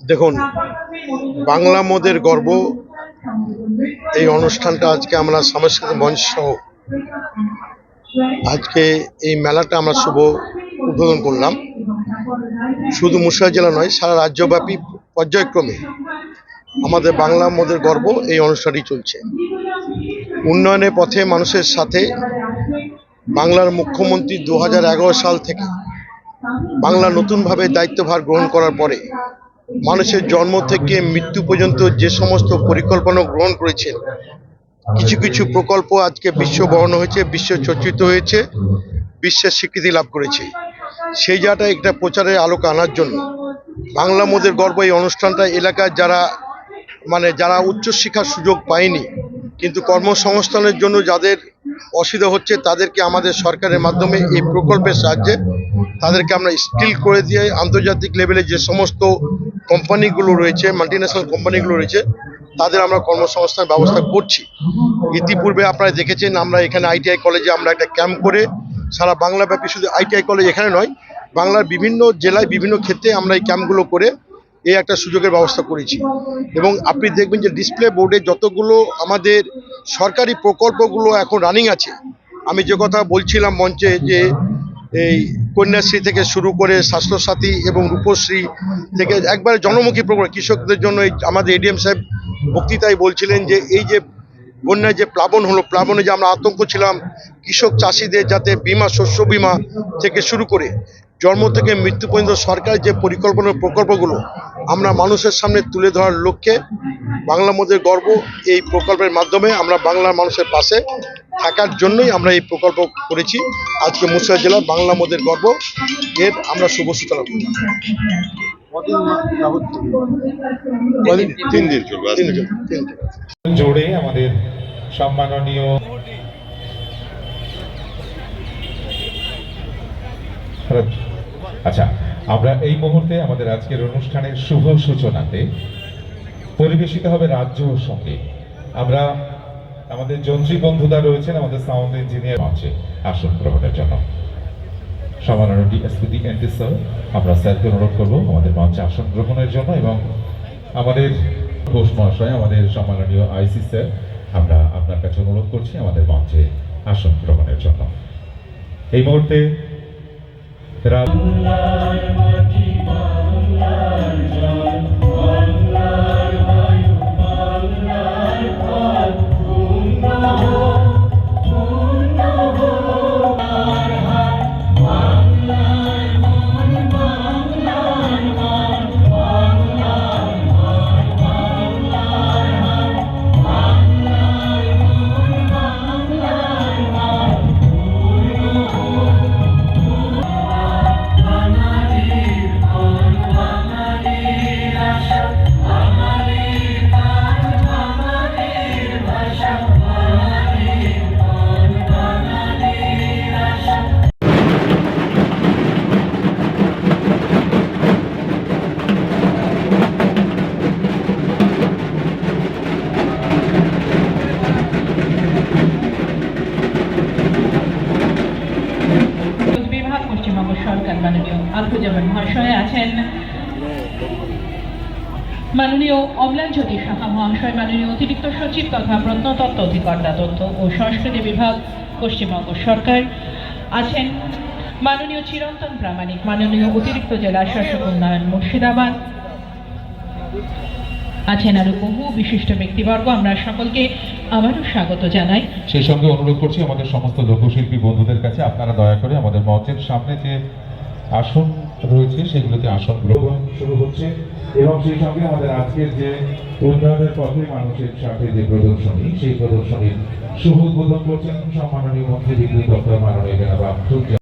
দেখুন, বাংলা মোদের গর্ব। এই অনুষ্ঠানটা আজকে আমরা সাংস্কৃতিক মঞ্চ সহ আজকে এই মেলাটা আমরা শুভ উদ্বোধন করলাম। শুধু মুর্শিদাবাদ জেলা নয়, সারা রাজ্যব্যাপী পর্যায়ক্রমে আমাদের বাংলা মোদের গর্ব এই অনুষ্ঠানটি চলছে। উন্নয়নের পথে মানুষের সাথে বাংলার মুখ্যমন্ত্রী দু হাজার এগারো সাল থেকে বাংলা নতুনভাবে দায়িত্বভার গ্রহণ করার পরে মানুষের জন্ম থেকে মৃত্যু পর্যন্ত যে সমস্ত পরিকল্পনা গ্রহণ করেছেন, কিছু কিছু প্রকল্প আজকে বিশ্ব বরণ হয়েছে, বিশ্ব চর্চিত হয়েছে, বিশ্বের স্বীকৃতি লাভ করেছে। সেই জায়গাটা একটা প্রচারের আলোকে আনার জন্য। বাংলা মোদের গর্ব এই অনুষ্ঠানটা এলাকার যারা মানে যারা উচ্চশিক্ষার সুযোগ পায়নি, কিন্তু কর্মসংস্থানের জন্য যাদের অসুবিধা হচ্ছে, তাদেরকে আমাদের সরকারের মাধ্যমে এই প্রকল্পের সাহায্যে তাদেরকে আমরা স্কিল করে দিয়ে আন্তর্জাতিক লেভেলে যে সমস্ত কোম্পানিগুলো রয়েছে মাল্টিন্যাশনাল কোম্পানিগুলো রয়েছে, তাদের আমরা কর্মসংস্থান ব্যবস্থা করছি। ইতিপূর্বে আপনারা দেখেছেন, আমরা এখানে আইটিআই কলেজে আমরা একটা ক্যাম্প করে সারা বাংলাব্যাপী শুধু আইটিআই কলেজ এখানে নয়, বাংলার বিভিন্ন জেলায় বিভিন্ন ক্ষেত্রে আমরা এই ক্যাম্পগুলো করে এই একটা সুযোগের ব্যবস্থা করেছি। এবং আপনি দেখবেন যে ডিসপ্লে বোর্ডে যতগুলো আমাদের সরকারি প্রকল্পগুলো এখন রানিং আছে, আমি যে কথা বলছিলাম মঞ্চে যে এই কন্যাশ্রী থেকে শুরু করে স্বাস্থ্যসাথী এবং রূপশ্রী থেকে একবারে জনমুখী প্রকল্প। কৃষকদের জন্য এই আমাদের এডিএম সাহেব বক্তৃতায় বলছিলেন যে এই যে বন্যায় যে প্লাবন হলো, প্লাবনে যে আমরা আতঙ্ক ছিলাম, কৃষক চাষিদের যাতে বিমা, শস্য বিমা থেকে শুরু করে জন্ম থেকে মৃত্যু পর্যন্ত সরকারের যে পরিকল্পনা প্রকল্পগুলো, আমরা মানুষের সামনে তুলে ধরার লক্ষ্যে বাংলা মোদের গর্ব এই প্রকল্পের মাধ্যমে আমরা বাংলার মানুষের পাশে থাকার জন্যই আমরা এই প্রকল্প করেছি। আজকে মুর্শিদাবাদ জেলা বাংলা মোদের গর্ব। এর আমরা শুভ সূচনা করলাম। কদিন? তিন দিন চলবে আজ থেকে। তিন দিন। জোরে আমাদের সম্মাননীয় আচ্ছা আমরা এই মুহূর্তে আমাদের আজকের অনুষ্ঠানের শুভ সূচনাতে পরিবেশিত হবে রাজ্য সঙ্গে আমরা আমাদের যন্ত্রী বন্ধুরা রয়েছেন আমাদের সাউন্ড ইঞ্জিনিয়ার মঞ্চে আসন গ্রহণের জন্য সম্মাননীয় ডিএসপি এনটি স্যার, আমরা স্যারকে অনুরোধ করব আমাদের মঞ্চে আসন গ্রহণের জন্য এবং আমাদের ঘোষ মহাশয়, আমাদের সম্মাননীয় আইসি স্যার, আমরা আপনার কাছে অনুরোধ করছি আমাদের মঞ্চে আসন গ্রহণের জন্য। এই মুহূর্তে রা- মাননীয় আলফুজামান মহাশয় আছেন। মাননীয় জ্যোতি মহাশয়, মাননীয় অতিরিক্ত সচিব তথা প্রত্নতত্ত্ব অধিকর্তা, তথ্য ও সংস্কৃতি বিভাগ, পশ্চিমবঙ্গ সরকার আছেন। মাননীয় চিরন্তন প্রামাণিক, মাননীয় অতিরিক্ত জেলা শাসক উন্নয়ন মুর্শিদাবাদ আছেন আরও বহু বিশিষ্ট ব্যক্তিবর্গ। আমরা সকলকে আবারও স্বাগত জানাই। সেই সঙ্গে অনুরোধ করছি আমাদের সমস্ত লোকশিল্পী বন্ধুদের কাছে, আপনারা দয়া করে আমাদের মঞ্চের সামনে যে আসন রয়েছে, সেগুলোতে আসন গ্রহণ শুরু হচ্ছে। এবং সেই সঙ্গে আমাদের আজকের যে উন্নয়নের পথে মানুষের সাথে যে প্রদর্শনী, সেই প্রদর্শনীর শুভ উদ্বোধন করছেন সম্মাননীয় মন্ত্রী বিদ্যুৎ দপ্তর মাননীয় আব্দুল